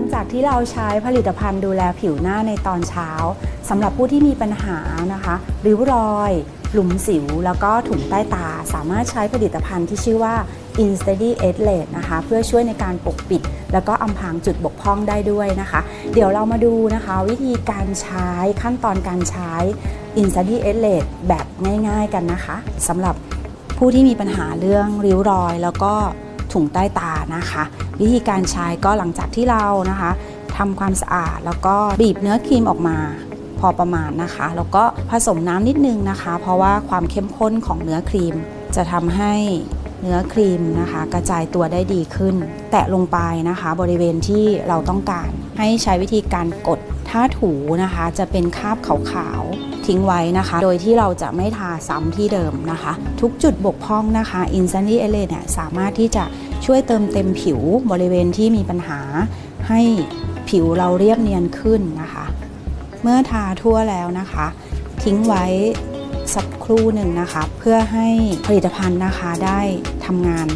ลังจากที่เราใช้ผลิตภัณฑ์ดูแลผิวหน้าในตอนเช้าสำหรับผู้ที่มีปัญหานะคะริ้วรอย หลุมสิว แล้วก็ถุงใต้ตา สามารถใช้ผลิตภัณฑ์ที่ชื่อว่า Instady e l a t e นะคะ เพื่อช่วยในการปกปิด แล้วก็อำพรางจุดบกพร่องได้ด้วยนะคะ เดี๋ยวเรามาดูนะคะ วิธีการใช้ขั้นตอนการใช้ Instady e l a t e แบบง่าย ๆ กันนะคะสำหรับผู้ที่มีปัญหาเรื่องริ้วรอย แล้วก็ ถุงใต้ตานะคะ วิธีการใช้ก็หลังจากที่เรานะคะทำความสะอาดแล้วก็บีบเนื้อครีมออกมาพอประมาณนะคะ แล้วก็ผสมน้ำนิดนึงนะคะ เพราะว่าความเข้มข้นของเนื้อครีม จะทำให้เนื้อครีมนะคะ กระจายตัวได้ดีขึ้น แตะลงไปนะคะ บริเวณที่เราต้องการ ให้ใช้วิธีการกดถ้าถูนะคะ จะเป็นคราบขาวๆ ทิ้งไว้นะคะ โดยที่เราจะไม่ทาซ้ำที่เดิมนะคะ ทุกจุดบกพร่องนะคะ i n s t a n t y e l a เนี่ยสามารถที่จะช่วยเติมเต็มผิวบริเวณที่มีปัญหา ให้ผิวเราเรียบเนียนขึ้นนะคะ เมื่อทาทั่วแล้วนะคะ ทิ้งไว้สักครู่หนึ่งนะคะ เพื่อให้ผลิตภัณฑ์นะคะได้ทำงาน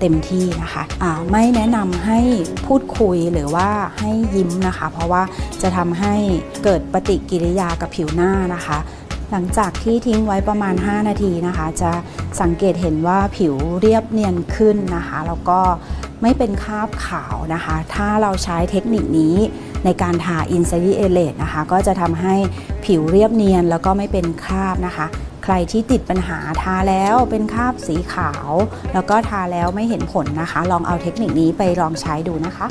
เต็มที่นะคะะไม่แนะนำให้พูดคุยหรือว่าให้ยิ้มนะคะ เพราะว่าจะทำให้เกิดปฏิกิริยากับผิวหน้านะคะ หลังจากที่ทิ้งไว้ประมาณ 5 นาทีนะคะ จะสังเกตเห็นว่าผิวเรียบเนียนขึ้นนะคะ แล้วก็ไม่เป็นคราบขาวนะคะ ถ้าเราใช้เทคนิคนี้ในการทา i n s i d e l a t e นะคะ ก็จะทำให้ผิวเรียบเนียนแล้วก็ไม่เป็นคราบนะคะ ใครที่ติดปัญหาทาแล้วเป็นคราบสีขาว แล้วก็ทาแล้วไม่เห็นผลนะคะ ลองเอาเทคนิคนี้ไปลองใช้ดูนะคะ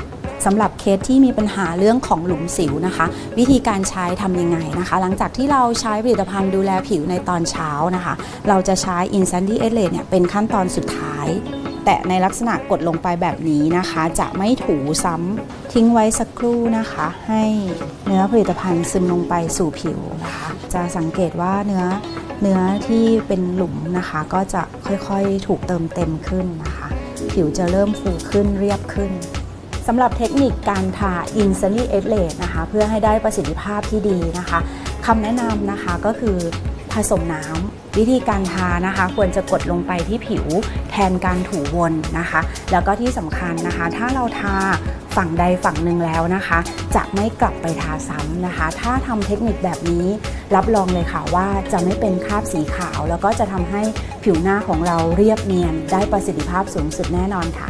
สำหรับเคสที่มีปัญหาเรื่องของหลุมสิวนะคะ วิธีการใช้ทำยังไงนะคะ หลังจากที่เราใช้ผลิตภัณฑ์ดูแลผิวในตอนเช้านะคะ เราจะใช้ i n s a n d y e l a t e เนี่ยเป็นขั้นตอนสุดท้าย แต่ในลักษณะกดลงไปแบบนี้นะคะ จะไม่ถูซ้ำทิ้งไว้สักครู่นะคะ ให้เนื้อผลิตภัณฑ์ซึมลงไปสู่ผิวนะคะ จะสังเกตว่าเนื้อ เนื้อที่เป็นหลุมนะคะ ก็จะค่อยๆถูกเติมเต็มขึ้นนะคะ ผิวจะเริ่มฟูขึ้นเรียบขึ้นสำหรับเทคนิคการทา i n s a n y e l a t e นะคะ เพื่อให้ได้ประสิทธิภาพที่ดีนะคะคำแนะนำนะคะก็คือผสมน้ำวิธีการทานะคะ ควรจะกดลงไปที่ผิวแทนการถูวนนะคะ แล้วก็ที่สำคัญนะคะ ถ้าเราทา ฝั่งใดฝั่งหนึ่งแล้วนะคะ จะไม่กลับไปทาซ้ำนะคะ ถ้าทำเทคนิคแบบนี้ รับรองเลยค่ะว่าจะไม่เป็นคราบสีขาว แล้วก็จะทำให้ผิวหน้าของเราเรียบเนียนได้ประสิทธิภาพสูงสุดแน่นอนค่ะ